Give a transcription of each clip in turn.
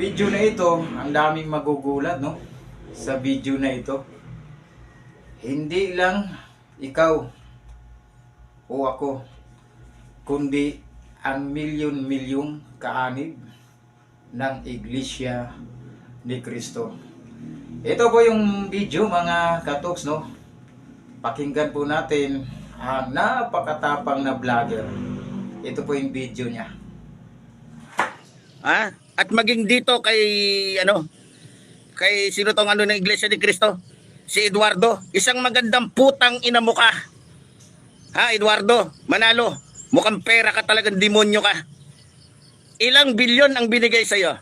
video na ito, ang daming magugulat, no? Sa video na ito. Hindi lang ikaw o ako, kundi ang milyon-milyong kaanib ng Iglesia ni Cristo. Ito po yung video mga katoks, no? Pakinggan po natin ang napakatapang na vlogger. Ito po yung video niya. Ha? At maging dito kay ano kay sino tong ano ng Iglesia ni Cristo? Si Eduardo, isang magandang putang ina mo ka. Ha, Eduardo, Manalo, mukhang pera ka talagang demonyo ka. Ilang bilyon ang binigay sa iyo?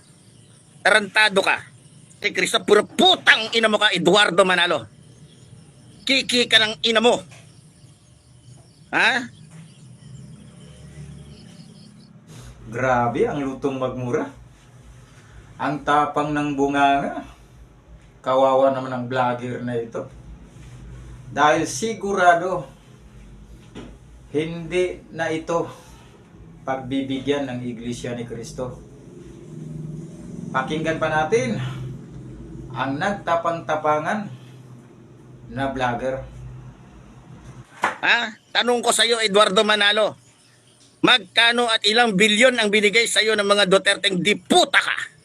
Tarantado ka. Kay Cristo, puro putang ina mo ka, Eduardo Manalo. Kiki ka ng ina mo. Ha? Grabe, ang lutong magmura. Ang tapang ng bunganga. Kawawa naman ang vlogger na ito. Dahil sigurado, hindi na ito pagbibigyan ng Iglesia ni Cristo. Pakinggan pa natin ang nagtapang-tapangan na vlogger. Ha? Tanong ko sa iyo, Eduardo Manalo. Magkano at ilang bilyon ang binigay sa iyo ng mga Duterteng di puta ka?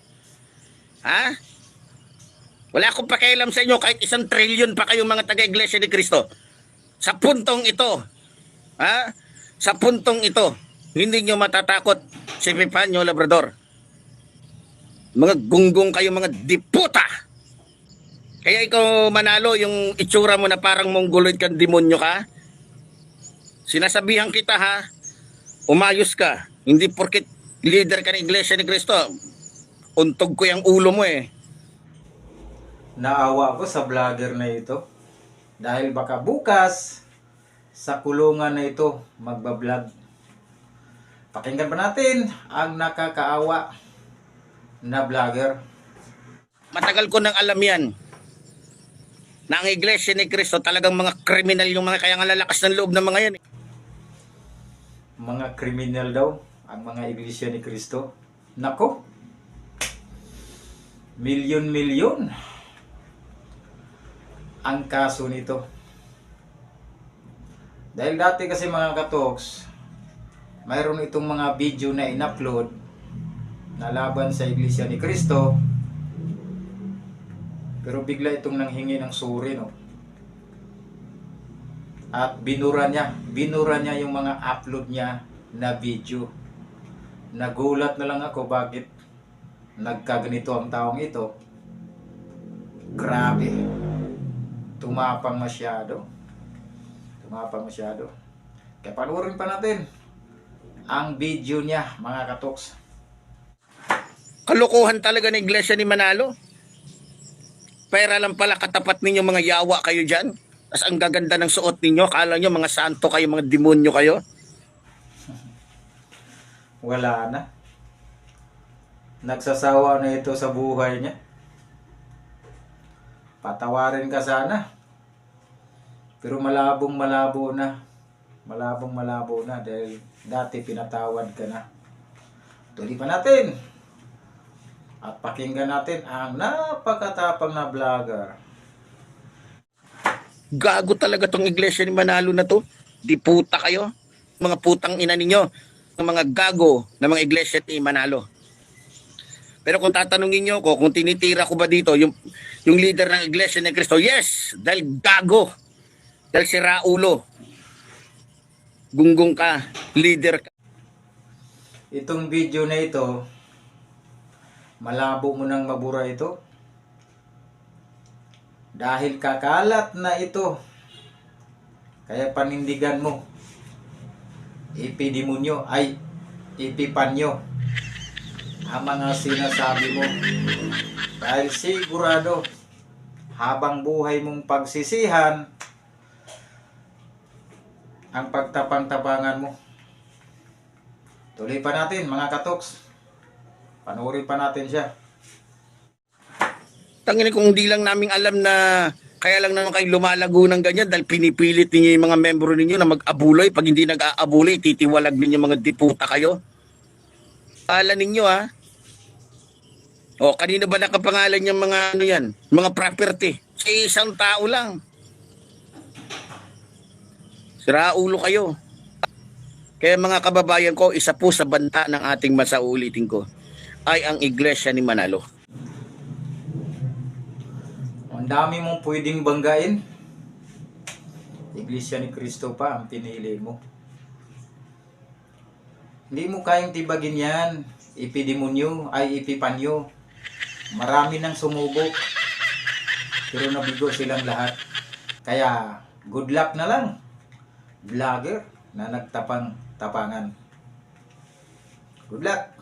Ha? Wala akong pakialam sa inyo kahit isang trilyon pa kayong mga taga-iglesia ni Kristo. Sa puntong ito, ha? Sa puntong ito, hindi nyo matatakot si Pipanyo Labrador. Mga gunggong kayo, mga diputa! Kaya ikaw manalo yung itsura mo na parang mongoloid kang demonyo ka. Sinasabihan kita ha, umayos ka. Hindi porket leader ka ng Iglesia ni Cristo, untog ko yung ulo mo eh. Naawa ko sa vlogger na ito. Dahil baka bukas, sa kulungan na ito, magbablog. Pakinggan pa natin ang nakakaawa na vlogger. Matagal ko nang alam yan. Na ang Iglesia ni Cristo talagang mga kriminal yung mga kaya nga lalakas ng loob ng mga yan. eh. Mga kriminal daw ang mga iglesia ni Kristo. Nako, milyon-milyon ang kaso nito. Dahil dati kasi mga katoks, mayroon itong mga video na in-upload na laban sa Iglesia ni Cristo. Pero bigla itong nanghingi ng suri, no? At binura niya, binura niya yung mga upload niya na video. Nagulat na lang ako bakit nagkaganito ang taong ito. Grabe. Tumapang masyado. Tumapang masyado. Kaya panoorin pa natin ang video niya, mga katoks. Kalokohan talaga ng Iglesia ni Manalo. Pera lang pala katapat ninyo mga yawa kayo dyan. Tapos ang gaganda ng suot ninyo. Kala nyo mga santo kayo, mga demonyo kayo. Wala na. Nagsasawa na ito sa buhay niya. Patawarin ka sana. Pero malabong malabo na. Malabong malabo na dahil dati pinatawad ka na. Tuloy pa natin. At pakinggan natin ang napakatapang na vlogger. Gago talaga tong iglesia ni Manalo na to. Di puta kayo. Mga putang ina ninyo. Ng mga gago na mga iglesia ni Manalo. Pero kung tatanungin nyo ko, kung tinitira ko ba dito, yung, yung leader ng iglesia ni Cristo, yes, dahil gago. Dahil si Raulo. Gunggong ka, leader ka. Itong video na ito, malabo mo nang mabura ito. Dahil kakalat na ito. Kaya panindigan mo. Ipidemonyo ay ipipanyo ang mga sinasabi mo. Dahil sigurado habang buhay mong pagsisihan ang pagtapang-tapangan mo. Tuloy pa natin mga katoks. Panoorin pa natin siya. Tangin kung hindi lang namin alam na kaya lang naman kayo lumalago ng ganyan dahil pinipilit ninyo yung mga membro ninyo na mag-abuloy. Pag hindi nag-aabuloy, titiwalag ninyo mga diputa kayo. Kala ninyo ha. O, kanino ba nakapangalan yung mga ano yan? Mga property. Sa isang tao lang. Sira ulo kayo. Kaya mga kababayan ko, isa po sa banta ng ating masaulitin ko ay ang iglesia ni Manalo. Ang dami mong pwedeng banggain. Iglesia ni Cristo pa ang pinili mo. Hindi mo kayang tibagin yan. Ipidemonyo ay ipipanyo. Marami nang sumubok. Pero nabigo silang lahat. Kaya good luck na lang. Vlogger na nagtapang tapangan. Good luck!